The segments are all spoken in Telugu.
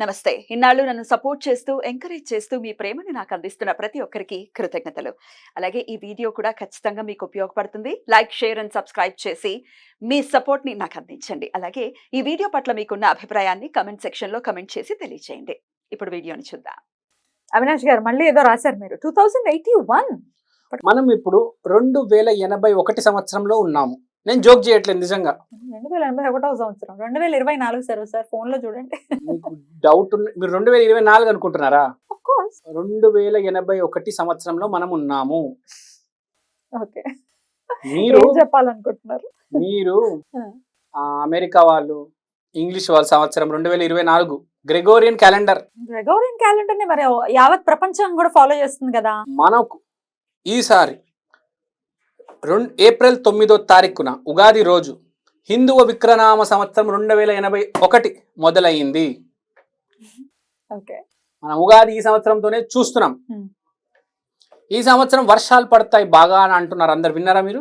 నమస్తే. ఇన్నాళ్ళు నన్ను సపోర్ట్ చేస్తూ ఎంకరేజ్ చేస్తూ మీ ప్రేమని నాకు అందిస్తున్న ప్రతి ఒక్కరికి కృతజ్ఞతలు. అలాగే ఈ వీడియో కూడా ఖచ్చితంగా మీకు ఉపయోగపడుతుంది. లైక్ షేర్ అండ్ సబ్స్క్రైబ్ చేసి మీ సపోర్ట్ని నాకు అందించండి. అలాగే ఈ వీడియో పట్ల మీకున్న అభిప్రాయాన్ని కమెంట్ సెక్షన్లో కమెంట్ చేసి తెలియజేయండి ఇప్పుడు వీడియోని చూద్దాం. అవినాష్ గారు మళ్ళీ ఏదో రాశారు మీరు. Two thousand eighty one. మనం ఇప్పుడు రెండు వేల ఎనభై ఒకటి సంవత్సరంలో ఉన్నాము. నేను జోక్ చేయట్లేదు నిజంగా. రెండు వేల ఎనభై ఒకటో సంవత్సరం. రెండు వేల ఇరవై నాలుగు సార్ సార్ ఫోన్లో చూడండి. మీకు డౌట్ ఉన్న మీరు రెండు వేల ఇరవై నాలుగు అనుకుంటున్నారా? కోర్స్ రెండు వేల ఎనభై ఒకటి సంవత్సరంలో మనం ఉన్నాము. ఓకే. మీరు ఏం చెప్పాలనుకుంటున్నారు? మీరు ఆ. ఆ, అమెరికా వాళ్ళు ఇంగ్లీష్ వాళ్ళ సంవత్సరం రెండు వేల ఇరవై నాలుగు. Gregorian calendar. గ్రెగోరియన్ క్యాలెండర్ని మరి యావత్ ప్రపంచం కూడా ఫాలో చేస్తుంది కదా? మనకు ఈసారి రెండు ఏప్రిల్ తొమ్మిదో తారీఖున ఉగాది రోజు హిందువ విక్రనామ సంవత్సరం రెండు వేల ఎనభై ఒకటి మొదలయ్యింది. ఓకే. మనం ఉగాది ఈ సంవత్సరంతోనే చూస్తున్నాం. ఈ సంవత్సరం వర్షాలు పడతాయి బాగా అని అంటున్నారు. అందరు విన్నారా మీరు?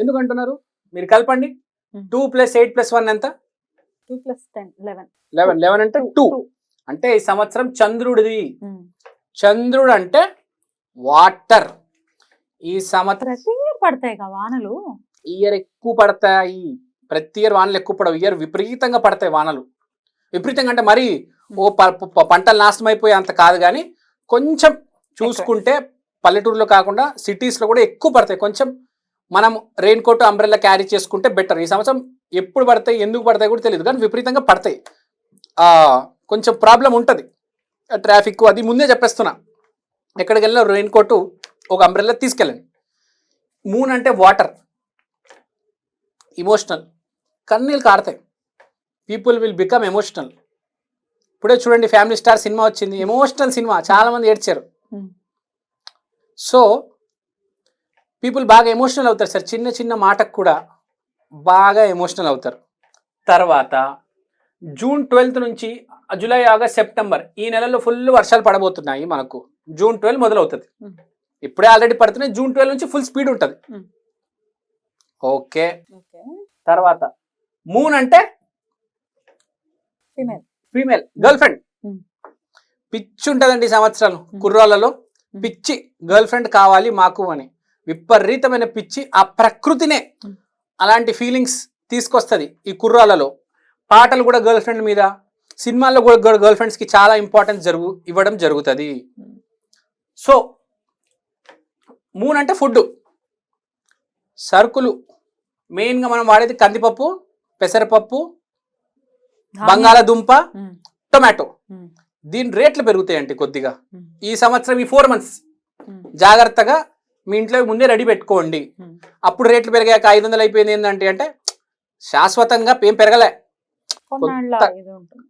ఎందుకు అంటున్నారు? మీరు కలపండి. Two plus eight plus one ఎంత? Two plus ten eleven. Eleven eleven అంటే టూ. అంటే ఈ సంవత్సరం చంద్రుడిది. చంద్రుడు అంటే వాటర్. ఈ సంవత్సరం పడతాయి కదా వానలు? ఇయర్ ఎక్కువ పడతాయి. ప్రతి ఇయర్ వానలు ఎక్కువ పడవు. ఇయర్ విపరీతంగా పడతాయి వానలు. విపరీతంగా అంటే మరి ఓ ప- పంటలు నాశనం అయిపోయే అంత కాదు కానీ కొంచెం చూసుకుంటే పల్లెటూరులో కాకుండా సిటీస్లో కూడా ఎక్కువ పడతాయి. కొంచెం మనం రెయిన్ కోట్ అంబ్రెల్లా క్యారీ చేసుకుంటే బెటర్ ఈ సంవత్సరం ఎప్పుడు పడతాయి ఎందుకు పడతాయి కూడా తెలియదు కానీ విపరీతంగా పడతాయి. కొంచెం ప్రాబ్లం ఉంటుంది. ట్రాఫిక్ అది ముందే చెప్పేస్తున్నా. ఎక్కడికి వెళ్ళినా రెయిన్ కోట్ ఒక అంబ్రెల్లా తీసుకెళ్ళండి. మూన్ అంటే వాటర్ ఇమోషనల్ కన్నీళ్ళు కారుతాయి. పీపుల్ విల్ బికమ్ ఎమోషనల్ ఇప్పుడే చూడండి ఫ్యామిలీ స్టార్ సినిమా వచ్చింది. ఎమోషనల్ సినిమా. చాలా మంది ఏడ్చారు. Hmm. సో పీపుల్ బాగా ఎమోషనల్ అవుతారు సార్. చిన్న చిన్న మాటకు కూడా బాగా ఎమోషనల్ అవుతారు. తర్వాత జూన్ ట్వెల్త్ నుంచి జూలై ఆగస్ట్ సెప్టెంబర్ ఈ నెలలో ఫుల్ వర్షాలు పడబోతున్నాయి మనకు. జూన్ ట్వెల్వ్ మొదలవుతుంది. Hmm. ఇప్పుడే ఆల్రెడీ పడుతున్నాయి జూన్ ట్వెల్వ్ నుంచి ఫుల్ స్పీడ్ ఉంటుంది. ఓకే తర్వాత మూన్ అంటే ఫీమేల్ ఫీమేల్ గర్ల్ ఫ్రెండ్. పిచ్చి ఉంటుందండి ఈ సంవత్సరాలు. కుర్రాళ్ళలో. పిచ్చి గర్ల్ ఫ్రెండ్ కావాలి మాకు అని విపరీతమైన పిచ్చి ఆ ప్రకృతినే. అలాంటి ఫీలింగ్స్ తీసుకొస్తుంది ఈ కుర్రాళ్ళలో పాటలు కూడా గర్ల్ ఫ్రెండ్ మీద సినిమాల్లో కూడా గర్ల్ ఫ్రెండ్స్కి చాలా ఇంపార్టెన్స్ జరుగు ఇవ్వడం జరుగుతుంది. సో మూన్ అంటే ఫుడ్ సరుకులు. మెయిన్గా మనం వాడేది కందిపప్పు పెసరపప్పు బంగాళదుంప. టొమాటో. దీని రేట్లు పెరుగుతాయండి కొద్దిగా. ఈ సంవత్సరం ఈ ఫోర్ మంత్స్ జాగ్రత్తగా మీ ఇంట్లో ముందే రెడీ పెట్టుకోండి. అప్పుడు రేట్లు పెరిగాక ఐదు వందలు అయిపోయింది ఏంటంటే అంటే శాశ్వతంగా ఏం పెరగలే.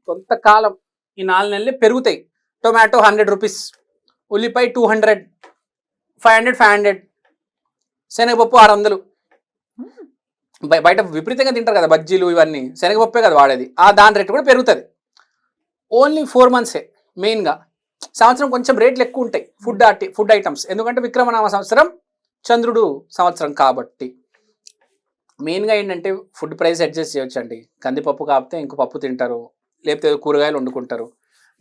కొంతకాలం ఈ నాలుగు నెలలు పెరుగుతాయి. టొమాటో హండ్రెడ్ రూపీస్ ఉల్లిపాయ two hundred five hundred five hundred. శనగపప్పు ఆరు వందలు. బయట విపరీతంగా తింటారు కదా బజ్జీలు ఇవన్నీ. శనగపప్పే కదా వాడేది. ఆ దాని రేటు కూడా పెరుగుతుంది. ఓన్లీ ఫోర్ మంత్సే మెయిన్గా. సంవత్సరం కొంచెం రేట్లు ఎక్కువ ఉంటాయి ఫుడ్ ఆర్టి ఫుడ్ ఐటమ్స్. ఎందుకంటే విక్రమనామ సంవత్సరం చంద్రుడు సంవత్సరం కాబట్టి. మెయిన్గా ఏంటంటే ఫుడ్ ప్రైస్ అడ్జస్ట్ చేయొచ్చండి. కందిపప్పు కాకపోతే ఇంకో పప్పు తింటారు లేకపోతే కూరగాయలు వండుకుంటారు.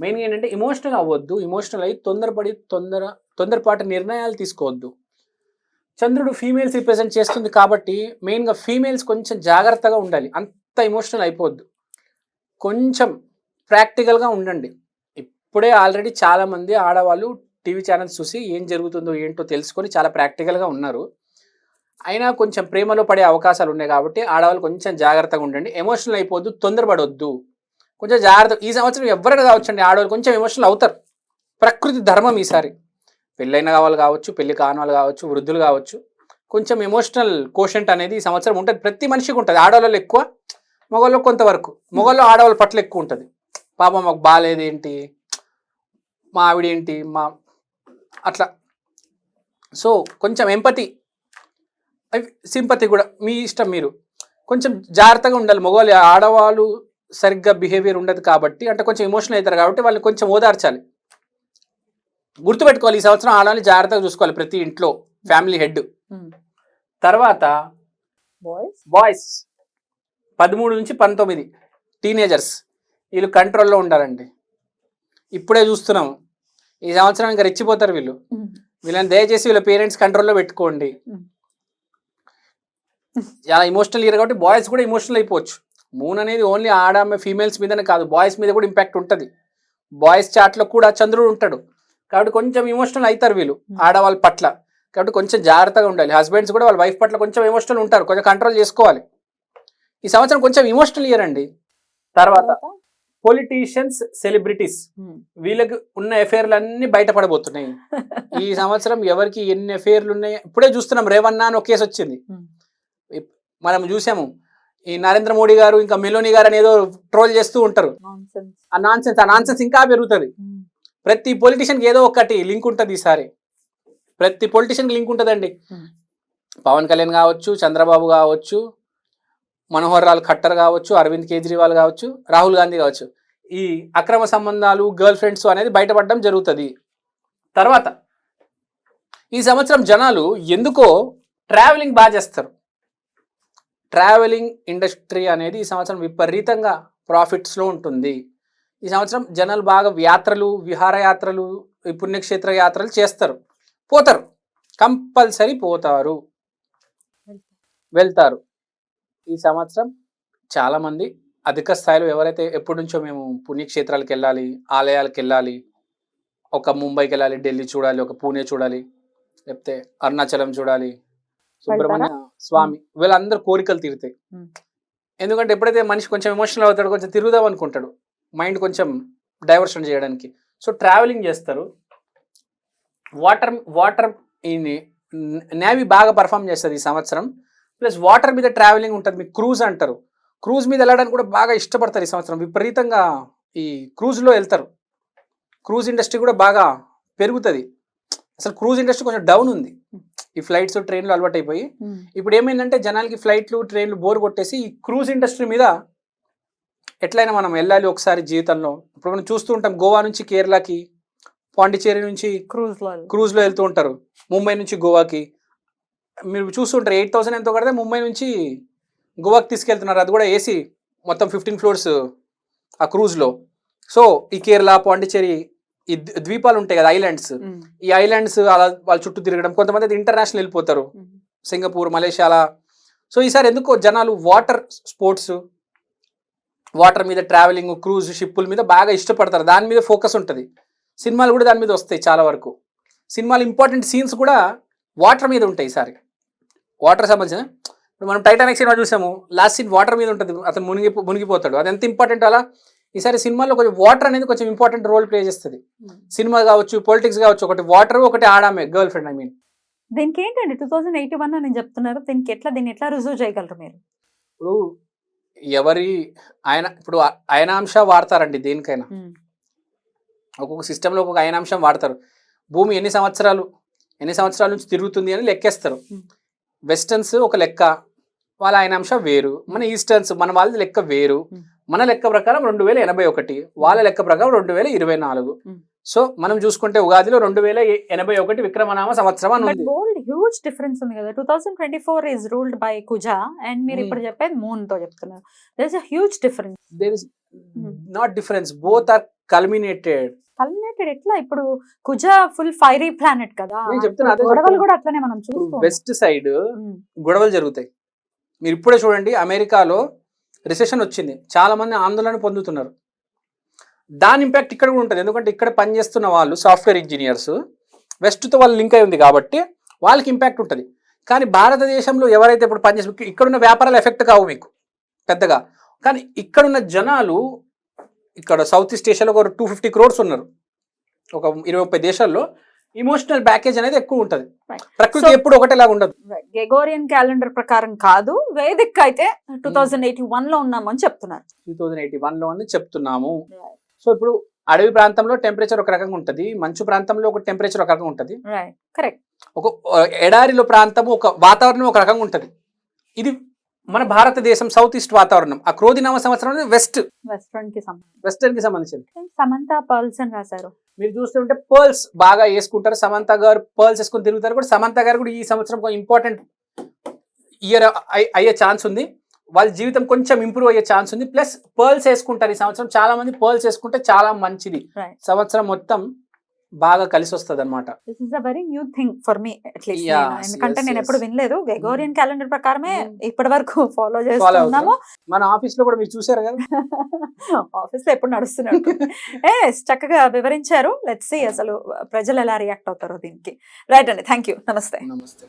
మెయిన్గా ఏంటంటే ఇమోషనల్ అవ్వద్దు. ఇమోషనల్ అయ్యి తొందరపడి తొందర తొందరపాటు నిర్ణయాలు తీసుకోవద్దు. చంద్రుడు ఫీమేల్స్ రిప్రజెంట్ చేస్తుంది కాబట్టి మెయిన్గా ఫీమేల్స్ కొంచెం జాగ్రత్తగా ఉండాలి. అంత ఎమోషనల్ అయిపోవద్దు. కొంచెం ప్రాక్టికల్గా ఉండండి. ఇప్పుడే ఆల్రెడీ చాలామంది ఆడవాళ్ళు టీవీ ఛానల్స్ చూసి ఏం జరుగుతుందో ఏంటో తెలుసుకొని చాలా ప్రాక్టికల్గా ఉన్నారు. అయినా కొంచెం ప్రేమలో పడే అవకాశాలు ఉన్నాయి కాబట్టి ఆడవాళ్ళు కొంచెం జాగ్రత్తగా ఉండండి. ఎమోషనల్ అయిపోద్దు తొందరపడొద్దు. కొంచెం జాగ్రత్త ఈ సంవత్సరం ఎవరైనా కావచ్చండి ఆడవాళ్ళు కొంచెం ఎమోషనల్ అవుతారు. ప్రకృతి ధర్మం ఈసారి. పెళ్ళైన వాళ్ళు కావచ్చు పెళ్ళి కాని వాళ్ళు కావచ్చు వృద్ధులు కావచ్చు కొంచెం ఎమోషనల్ కోషంట్ అనేది ఈ సంవత్సరం ఉంటుంది. ప్రతి మనిషికి ఉంటుంది. ఆడవాళ్ళు ఎక్కువ మగవాళ్ళు కొంతవరకు. మగవాళ్ళు ఆడవాళ్ళ పట్ల ఎక్కువ ఉంటుంది. పాప మాకు బాగాలేదేంటి మా ఆవిడ ఏంటి? మా అట్లా. సో కొంచెం ఎంపతి సింపతి కూడా మీ ఇష్టం మీరు. కొంచెం జాగ్రత్తగా ఉండాలి. మగవాళ్ళు ఆడవాళ్ళు సరిగ్గా బిహేవియర్ ఉండదు కాబట్టి అంటే కొంచెం ఎమోషనల్ అవుతారు కాబట్టి వాళ్ళని కొంచెం ఓదార్చాలి. గుర్తుపెట్టుకోవాలి ఈ సంవత్సరం ఆడవాళ్ళని జాగ్రత్తగా చూసుకోవాలి ప్రతి ఇంట్లో ఫ్యామిలీ హెడ్. తర్వాత బాయ్స్ బాయ్స్ పదమూడు నుంచి పంతొమ్మిది టీనేజర్స్ వీళ్ళు కంట్రోల్లో ఉండాలండి. ఇప్పుడే చూస్తున్నాం ఈ సంవత్సరం ఇంకా రెచ్చిపోతారు వీళ్ళు. వీళ్ళని దయచేసి వీళ్ళ పేరెంట్స్ కంట్రోల్లో పెట్టుకోండి. Mm. చాలా ఇమోషనల్ ఇయర్ కాబట్టి బాయ్స్ కూడా ఇమోషనల్ అయిపోవచ్చు. మూన్ అనేది ఓన్లీ ఆడ ఫీమేల్స్ మీదనే కాదు బాయ్స్ మీద కూడా ఇంపాక్ట్ ఉంటుంది. బాయ్స్ చాట్లో కూడా చంద్రుడు ఉంటాడు. కాబట్టి కొంచెం ఇమోషనల్ అవుతారు వీళ్ళు Mm. ఆడవాళ్ళ పట్ల. కాబట్టి కొంచెం జాగ్రత్తగా ఉండాలి. హస్బెండ్స్ కూడా వాళ్ళ వైఫ్ పట్ల కొంచెం ఎమోషనల్ ఉంటారు కొంచెం కంట్రోల్ చేసుకోవాలి. ఈ సంవత్సరం కొంచెం ఇమోషనల్ ఇయర్ అండి. తర్వాత పొలిటీషియన్స్ సెలబ్రిటీస్ వీళ్ళకి ఉన్న ఎఫైర్లు అన్ని బయటపడబోతున్నాయి. ఈ సంవత్సరం ఎవరికి ఎన్ని ఎఫైర్లు ఉన్నాయి? ఇప్పుడే చూస్తున్నాం రేవన్నా అని ఒక కేసు వచ్చింది. Hmm. మనం చూసాము ఈ నరేంద్ర మోడీ గారు ఇంకా మెలోని గారు అని ఏదో ట్రోల్ చేస్తూ ఉంటారు. ఆ నాన్సెన్స్ ఆ నాన్సెన్స్ ఇంకా పెరుగుతుంది. ప్రతి పొలిటీషియన్కి ఏదో ఒకటి లింక్ ఉంటుంది ఈసారి ప్రతి పొలిటీషియన్కి లింక్ ఉంటుందండి. పవన్ కళ్యాణ్ కావచ్చు చంద్రబాబు కావచ్చు మనోహర్ లాల్ ఖట్టర్ కావచ్చు అరవింద్ కేజ్రీవాల్ కావచ్చు రాహుల్ గాంధీ కావచ్చు. ఈ అక్రమ సంబంధాలు గర్ల్ ఫ్రెండ్స్ అనేది బయటపడడం జరుగుతుంది. తర్వాత ఈ సంవత్సరం జనాలు ఎందుకో ట్రావెలింగ్ బాగా చేస్తారు. ట్రావెలింగ్ ఇండస్ట్రీ అనేది ఈ సంవత్సరం విపరీతంగా ప్రాఫిట్స్లో ఉంటుంది. ఈ సంవత్సరం జనాలు బాగా యాత్రలు విహారయాత్రలు ఈ పుణ్యక్షేత్ర యాత్రలు చేస్తారు. పోతారు. కంపల్సరీ పోతారు. వెళ్తారు. ఈ సంవత్సరం చాలామంది అధిక స్థాయిలో ఎవరైతే ఎప్పటి నుంచో మేము పుణ్యక్షేత్రాలకు వెళ్ళాలి ఆలయాలకు వెళ్ళాలి ఒక ముంబైకి వెళ్ళాలి ఢిల్లీ చూడాలి ఒక పూణే చూడాలి లేకపోతే అరుణాచలం చూడాలి సుబ్రహ్మణ్య స్వామి వీళ్ళందరూ కోరికలు తీరుతాయి. ఎందుకంటే ఎప్పుడైతే మనిషి కొంచెం ఎమోషనల్ అవుతాడు కొంచెం తిరుగుదాం అనుకుంటాడు. మైండ్ కొంచెం డైవర్షన్ చేయడానికి. సో ట్రావెలింగ్ చేస్తారు. వాటర్ వాటర్ ఈ నేవీ బాగా పర్ఫామ్ చేస్తుంది ఈ సంవత్సరం. ప్లస్ వాటర్ మీద ట్రావెలింగ్ ఉంటుంది మీకు క్రూజ్ అంటారు. క్రూజ్ మీద వెళ్ళడానికి కూడా బాగా ఇష్టపడతారు ఈ సంవత్సరం. విపరీతంగా ఈ క్రూజ్లో వెళ్తారు. క్రూజ్ ఇండస్ట్రీ కూడా బాగా పెరుగుతుంది. అసలు క్రూజ్ ఇండస్ట్రీ కొంచెం డౌన్ ఉంది. ఈ ఫ్లైట్స్ ట్రైన్లు అలవాటు అయిపోయి ఇప్పుడు ఏమైందంటే జనాలకి ఫ్లైట్లు ట్రైన్లు బోర్ కొట్టేసి ఈ క్రూజ్ ఇండస్ట్రీ మీద ఎట్లయినా మనం వెళ్ళాలి ఒకసారి జీవితంలో. ఇప్పుడు మనం చూస్తూ ఉంటాం గోవా నుంచి కేరళకి పాండిచేరి నుంచి క్రూజ్లో క్రూజ్లో వెళ్తూ ఉంటారు ముంబై నుంచి గోవాకి. మీరు చూస్తుంటారు ఎయిట్ థౌసండ్ ఎంతో కడితే ముంబై నుంచి గోవాకి తీసుకెళ్తున్నారు. అది కూడా ఏసీ మొత్తం ఫిఫ్టీన్ ఫ్లోర్స్ ఆ క్రూజ్లో. సో ఈ కేరళ పాండిచేరి ఈ ద్వీ- ద్వీపాలు ఉంటాయి కదా ఐలాండ్స్. ఈ ఐలాండ్స్ అలా వాళ్ళ చుట్టూ తిరగడం కొంతమంది అయితే ఇంటర్నేషనల్ వెళ్ళిపోతారు. సింగపూర్ మలేషియా అలా. సో ఈసారి ఎందుకో జనాలు వాటర్ స్పోర్ట్స్ వాటర్ మీద ట్రావెలింగ్ క్రూజ్ షిప్పుల మీద బాగా ఇష్టపడతారు. దాని మీద ఫోకస్ ఉంటుంది. సినిమాలు కూడా దాని మీద వస్తాయి చాలా వరకు. సినిమాలు ఇంపార్టెంట్ సీన్స్ కూడా వాటర్ మీద ఉంటాయి ఈసారి. వాటర్ సంబంధించిన ఇప్పుడు మనం టైటానిక్ సినిమా చూసాము. లాస్ట్ సీన్ వాటర్ మీద ఉంటుంది. అతను మునిగి మునిగిపోతాడు. అది ఎంత ఇంపార్టెంట్ అలా? ఈసారి సినిమాలో కొంచెం వాటర్ అనేది కొంచెం ఇంపార్టెంట్ రోల్ ప్లే చేస్తుంది. సినిమా కావచ్చు పొలిటిక్స్ కావచ్చు ఒకటి వాటర్ ఒకటి ఆడామే గర్ల్ ఫ్రెండ్ ఐ మీన్ దీనికి ఏంటండి? టూ థౌసండ్ ఎయిటీ వన్ అని చెప్తున్నారు. దీనికి ఎట్లా దీన్ని ఎట్లా రుజువు చేయగలరు మీరు? ఇప్పుడు ఎవరి ఆయన ఇప్పుడు అయనాంశ వాడతారండి దేనికైనా. ఒక్కొక్క సిస్టంలో ఒక్కొక్క అయనాంశం వాడతారు. భూమి ఎన్ని సంవత్సరాలు ఎన్ని సంవత్సరాల నుంచి తిరుగుతుంది అని లెక్కేస్తారు. వెస్టర్న్స్ ఒక లెక్క వాళ్ళ అయనాంశ వేరు మన ఈస్టర్న్స్ మన వాళ్ళది లెక్క వేరు. మన లెక్క ప్రకారం రెండు వేల ఎనభై ఒకటి వాళ్ళ లెక్క ప్రకారం రెండు వేల ఇరవై నాలుగు. సో మనం చూసుకుంటే ఉగాదిలో రెండు వేల ఎనభై ఒకటి విక్రమనామ సంవత్సరం అని ఉంది. హ్యూజ్ డిఫరెన్స్ ఉంది కదా. Two thousand twenty four is ruled by Kuja and మీరు Hmm. ఇప్పుడు చెప్పేది మూన్తో చెప్తున్నారు there is huge difference there is. Not difference both are culminated culminated ఎట్లా? ఇప్పుడు కుజా ఫుల్ ఫైరీ ప్లానెట్ కదా. నేను చెప్తున్నా, గొడవలు. కూడా అట్లనే మనం చూస్తాం వెస్ట్ సైడ్ గొడవలు జరుగుతాయి. మీరు ఇప్పుడే చూడండి అమెరికాలో రిసెషన్ వచ్చింది. చాలా మంది ఆందోళన పొందుతున్నారు. దాని ఇంపాక్ట్ ఇక్కడ కూడా ఉంటుంది. ఎందుకంటే ఇక్కడ పనిచేస్తున్న వాళ్ళు సాఫ్ట్వేర్ ఇంజనీర్స్ వెస్ట్తో వాళ్ళు లింక్ అయి ఉంది కాబట్టి వాళ్ళకి ఇంపాక్ట్ ఉంటుంది. కానీ భారతదేశంలో ఎవరైతే ఇప్పుడు పనిచేసి ఇక్కడున్న వ్యాపారాలు ఎఫెక్ట్ కావు మీకు పెద్దగా. కానీ ఇక్కడున్న జనాలు ఇక్కడ సౌత్ ఈస్ట్ ఏషియాలో ఒక టూ ఫిఫ్టీ క్రోర్స్ ఉన్నారు. ఒక ఇరవై ముప్పై దేశాల్లో ఇమోషనల్ బ్యాకేజ్ అనేది ఎక్కువ ఉంటుంది. ప్రకృతి ఎప్పుడు ఒకటేలాగా ఉండదు. గెగోరియన్ క్యాలెండర్ ప్రకారం కాదు వేదిక్ అయితే టూ థౌసండ్ ఎయిటీ వన్లో ఉన్నామని చెప్తున్నారు. టూ థౌజండ్ ఎయిటీ వన్లో అని చెప్తున్నాము. సో ఇప్పుడు అడవి ప్రాంతంలో టెంపరేచర్ ఒక రకంగా ఉంటుంది మంచు ప్రాంతంలో ఒక టెంపరేచర్ ఒక రకంగా ఉంటుంది. కరెక్ట్ ఒక ఎడారిలో ప్రాంతము ఒక వాతావరణం ఒక రకంగా ఉంటుంది. ఇది మన భారతదేశం సౌత్ ఈస్ట్ వాతావరణం. ఆ క్రోధి నామ సంవత్సరం వెస్ట్. వెస్ట్రన్కి వెస్టర్న్కి సంబంధించింది సమంత పర్ల్స్ అని రాశారు. మీరు చూస్తుంటే పర్ల్స్ బాగా వేసుకుంటారు. సమంత గారు పర్ల్స్ వేసుకుని తిరుగుతారు కూడా. సమంత గారు కూడా ఈ సంవత్సరం ఇంపార్టెంట్ ఇయర్ అయ్యే ఛాన్స్ ఉంది. వాళ్ళ జీవితం కొంచెం ఇంప్రూవ్ అయ్యే ఛాన్స్ ఉంది. ప్లస్ పర్ల్స్ వేసుకుంటారు ఈ సంవత్సరం. చాలా మంది పర్ల్స్ వేసుకుంటే చాలా మంచిది. సంవత్సరం మొత్తం బాగా కలిసి వస్తుంది అనమాట this is a very new thing for me at least ఎందుకంటే నేను. ఎప్పుడు వినలేదు. గెగోరియన్ క్యాలెండర్ ప్రకారమే Mm. ఇప్పటి వరకు ఫాలో చేస్తున్నాము. మన ఆఫీస్లో కూడా మీరు చూసారు కదా? ఆఫీస్లో ఎప్పుడు నడుస్తున్నట్టు ఏ చక్కగా వివరించారు. లెట్స్ సి అసలు ప్రజలు ఎలా రియాక్ట్ అవుతారో దీనికి. రైట్ అండి థ్యాంక్ యూ నమస్తే. నమస్తే